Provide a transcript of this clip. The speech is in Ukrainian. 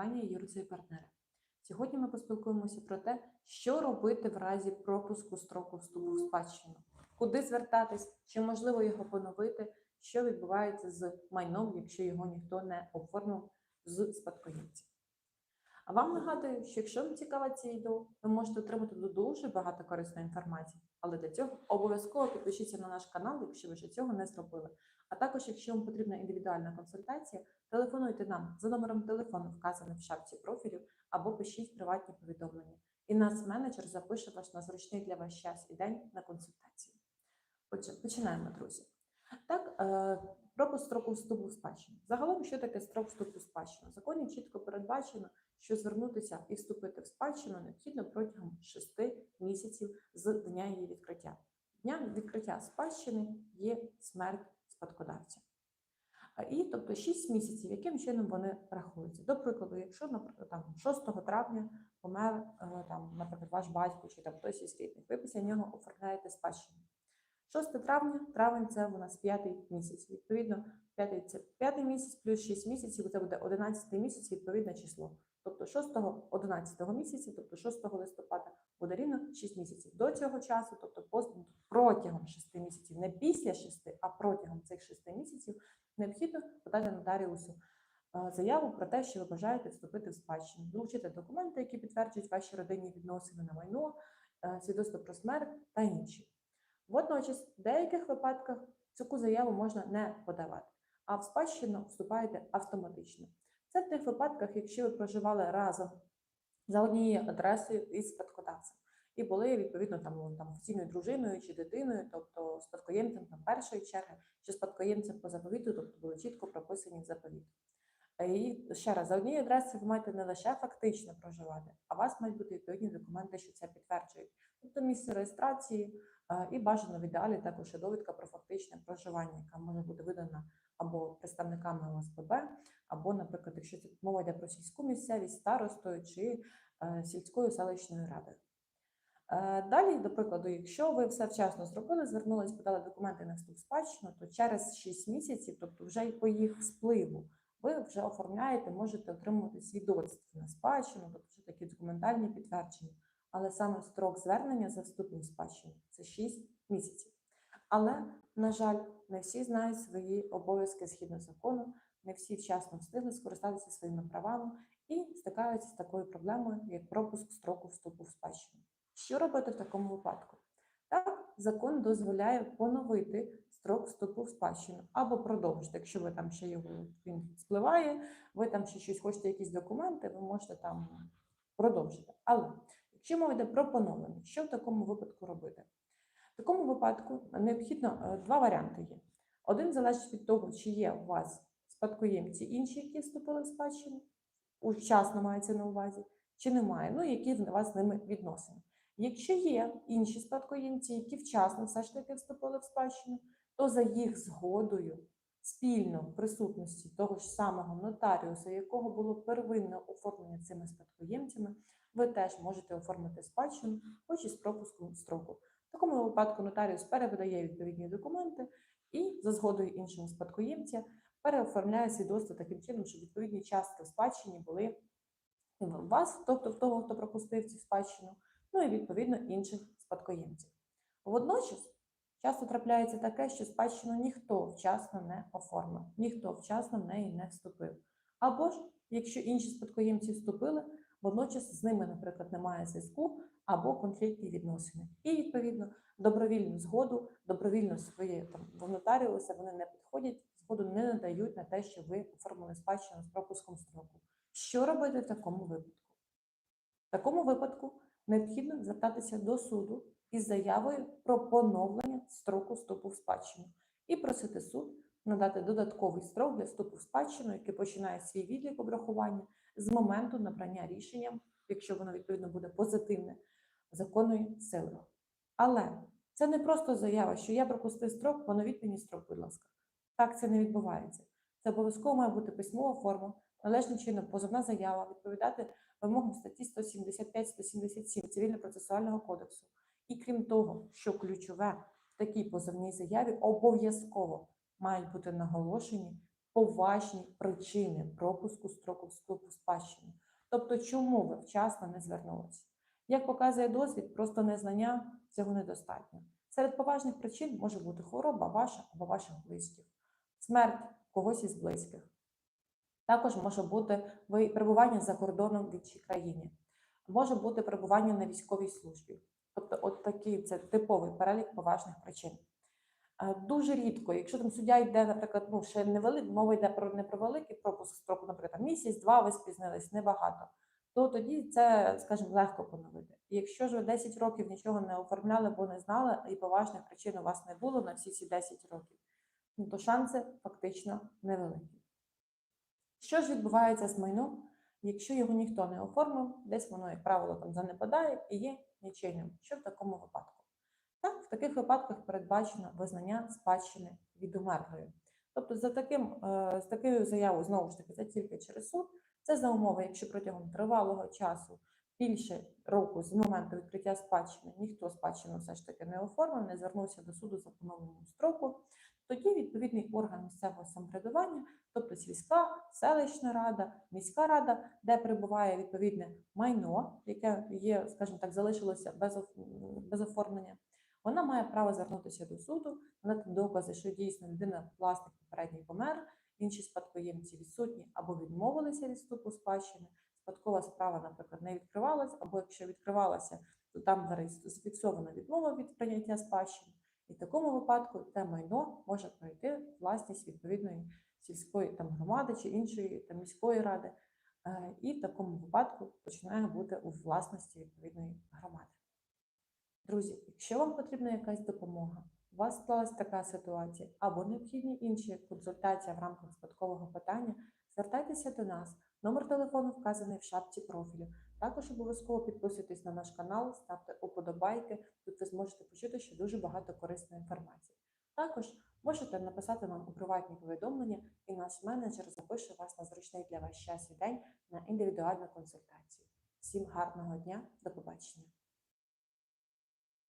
компанія Юрця і партнери. Сьогодні ми поспілкуємося про те, що робити в разі пропуску строку вступу в спадщину, куди звертатись, чи можливо його поновити, що відбувається з майном, якщо його ніхто не оформив з спадкоємців. А вам нагадую, що якщо вам цікава це відео, ви можете отримати дуже багато корисної інформації. Але для цього обов'язково підпишіться на наш канал, якщо ви ще цього не зробили. А також, якщо вам потрібна індивідуальна консультація, телефонуйте нам за номером телефону, вказаним в шапці профілю, або пишіть приватні повідомлення. І нас менеджер запише вас на зручний для вас час і день на консультацію. Отже, починаємо, друзі. Так, е, пропуск строку вступу в спадщину. Загалом, що таке строк вступу в спадщину? В законі чітко передбачено, що звернутися і вступити в спадщину необхідно протягом 6 місяців з дня її відкриття. Дням відкриття спадщини є смерть спадкодавця. І тобто 6 місяців, яким чином вони рахуються. До прикладу, якщо наприклад, там 6 травня помер е, там, наприклад, ваш батько чи там хтось із рідних, ви після нього оформляєте спадщину. 6 травня, травень це у нас п'ятий місяць. Відповідно, п'ятий це п'ятий місяць плюс 6 місяців, це буде 11 місяць, відповідне число. Тобто 6 11 місяця, тобто 6 листопада, буде рівно 6 місяців. До цього часу, тобто протягом 6 місяців, не після 6, а протягом цих 6 місяців, необхідно подати нотаріусу е, заяву про те, що ви бажаєте вступити в спадщину, долучити документи, які підтверджують ваші родинні відносини на майно, е, свідоцтво про смерть та інші. Водночас, в деяких випадках таку заяву можна не подавати, а в спадщину вступаєте автоматично. Це в тих випадках, якщо ви проживали разом за однією адресою із спадкодавцем і були відповідно там, там офіційною дружиною чи дитиною, тобто спадкоємцем там, першої черги, чи спадкоємцем по заповіту, тобто були чітко прописані в заповіт. Е, І ще раз, за однією адресою ви маєте не лише фактично проживати, а у вас мають бути відповідні документи, що це підтверджують. Тобто місце реєстрації і бажано в ідеалі також довідка про фактичне проживання, яка може бути видана або представниками ОСББ, або, наприклад, якщо це мова йде про сільську місцевість, старостою чи е, сільською селищною радою. Е, Далі, до прикладу, якщо ви все вчасно зробили, звернулись, подали документи на вступ спадщину, то через 6 місяців, тобто вже по їх спливу, ви вже оформляєте, можете отримувати свідоцтво на спадщину, тобто вже такі документальні підтвердження. Але саме строк звернення за вступом в спадщину це 6 місяців. Але, на жаль, не всі знають свої обов'язки згідно закону, не всі вчасно встигли скористатися своїми правами і стикаються з такою проблемою, як пропуск строку вступу в спадщину. Що робити в такому випадку? Так, закон дозволяє поновити строк вступу в спадщину або продовжити, якщо ви там ще його він спливає, ви там ще щось хочете, якісь документи, ви можете там продовжити. Але якщо мова йде про поновлення, що в такому випадку робити? В такому випадку необхідно е, два варіанти є. Один залежить від того, чи є у вас спадкоємці інші, які вступили в спадщину, вчасно мається на увазі, чи немає, ну які в вас з ними відносини. Якщо є інші спадкоємці, які вчасно все ж таки вступили в спадщину, то за їх згодою спільно в присутності того ж самого нотаріуса, якого було первинне оформлення цими спадкоємцями, ви теж можете оформити спадщину, хоч і з пропуском строку. В такому випадку нотаріус перевидає відповідні документи і за згодою іншого спадкоємця переоформляє свідоцтво таким чином, щоб відповідні частки в спадщині були у вас, тобто в того, хто пропустив цю спадщину, ну і відповідно інших спадкоємців. Водночас часто трапляється таке, що спадщину ніхто вчасно не оформив, ніхто вчасно в неї не вступив. Або ж, якщо інші спадкоємці вступили, водночас з ними, наприклад, немає зв'язку або конфліктні відносини. І відповідно добровільну згоду, добровільно своє там в нотаріуса вони не підходять, згоду не надають на те, що ви оформили спадщину з пропуском строку. Що робити в такому випадку? В такому випадку необхідно звертатися до суду із заявою про поновлення строку вступу в спадщину і просити суд надати додатковий строк для вступу в спадщину, який починає свій відлік обрахування з моменту набрання рішення, якщо воно відповідно буде позитивне, законної сили. Але це не просто заява, що я пропустив строк, поновіть мені строк, будь ласка. Так це не відбувається. Це обов'язково має бути письмова форма, належним чином позовна заява, відповідати вимогам статті 175-177 Цивільно-процесуального кодексу. І крім того, що ключове в такій позовній заяві обов'язково мають бути наголошені поважні причини пропуску строку вступу в спадщину. Тобто, чому ви вчасно не звернулися? Як показує досвід, просто незнання цього недостатньо. Серед поважних причин може бути хвороба ваша або ваших близьких, смерть когось із близьких. Також може бути перебування за кордоном в іншій країні, може бути перебування на військовій службі. Тобто, от такий це типовий перелік поважних причин. Е, Дуже рідко, якщо там суддя йде, наприклад, ну ще не вели, мова йде про не про великий пропуск строку, наприклад, місяць, два ви спізнились, небагато, то тоді це, скажімо, легко поновити. Якщо ж ви 10 років нічого не оформляли, бо не знали, і поважних причин у вас не було на всі ці 10 років, ну то шанси фактично невеликі. Що ж відбувається з майном, якщо його ніхто не оформив, десь воно, як правило, там занепадає і є нічийним. Що в такому випадку? Так, в таких випадках передбачено визнання спадщини від умерлої. Тобто, за таким, е, з такою заявою, знову ж таки, це тільки через суд, це за умови, якщо протягом тривалого часу більше року з моменту відкриття спадщини ніхто спадщину все ж таки не оформив, не звернувся до суду за поновленням строку, тоді відповідний орган місцевого самоврядування, тобто сільська, селищна рада, міська рада, де перебуває відповідне майно, яке є, скажімо так, залишилося без, без оформлення, вона має право звернутися до суду, надати докази, що дійсно людина власник попередній помер, інші спадкоємці відсутні або відмовилися від вступу спадщини. Спадкова справа, наприклад, не відкривалась, або якщо відкривалася, то там зафіксована відмова від прийняття спадщини. І в такому випадку те майно може пройти власність відповідної сільської там громади чи іншої там міської ради, Е, і в такому випадку починає бути у власності відповідної громади. Друзі, якщо вам потрібна якась допомога, у вас склалась така ситуація, або необхідні інші консультації в рамках спадкового питання, звертайтеся до нас. Номер телефону вказаний в шапці профілю. Також обов'язково підписуйтесь на наш канал, ставте уподобайки. Тут ви зможете почути ще дуже багато корисної інформації. Також можете написати нам у приватні повідомлення, і наш менеджер запише вас на зручний для вас час і день на індивідуальну консультацію. Всім гарного дня, до побачення!